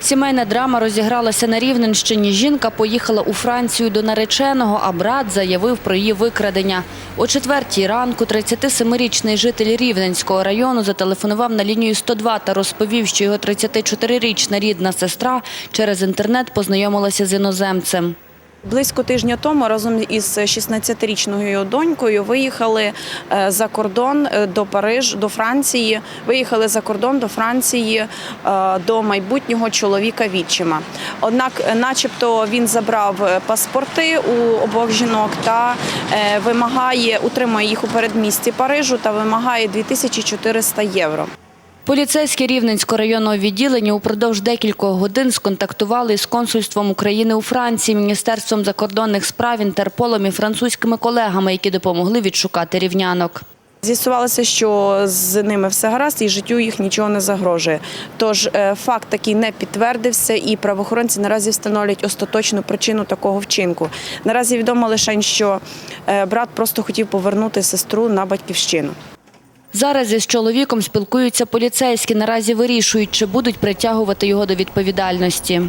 Сімейна драма розігралася на Рівненщині. Жінка поїхала у Францію до нареченого, а брат заявив про її викрадення. О четвертій ранку 37-річний житель Рівненського району зателефонував на лінію 102 та розповів, що його 34-річна рідна сестра через інтернет познайомилася з іноземцем. Близько тижня тому разом із 16-річною донькою виїхали е, за кордон е, до Париж, до Франції. Виїхали за кордон до Франції е, до майбутнього чоловіка відчима. Однак, начебто, він забрав паспорти у обох жінок та вимагає, утримує їх у передмісті Парижу та вимагає 2400 євро. Поліцейські Рівненського районного відділення упродовж декількох годин сконтактували із консульством України у Франції, Міністерством закордонних справ, Інтерполом і французькими колегами, які допомогли відшукати рівнянок. З'ясувалося, що з ними все гаразд і життю їх нічого не загрожує. Тож е, факт такий не підтвердився, і правоохоронці наразі встановлюють остаточну причину такого вчинку. Наразі відомо лише, що е, брат просто хотів повернути сестру на батьківщину. Зараз із чоловіком спілкуються поліцейські. Наразі вирішують, чи будуть притягувати його до відповідальності.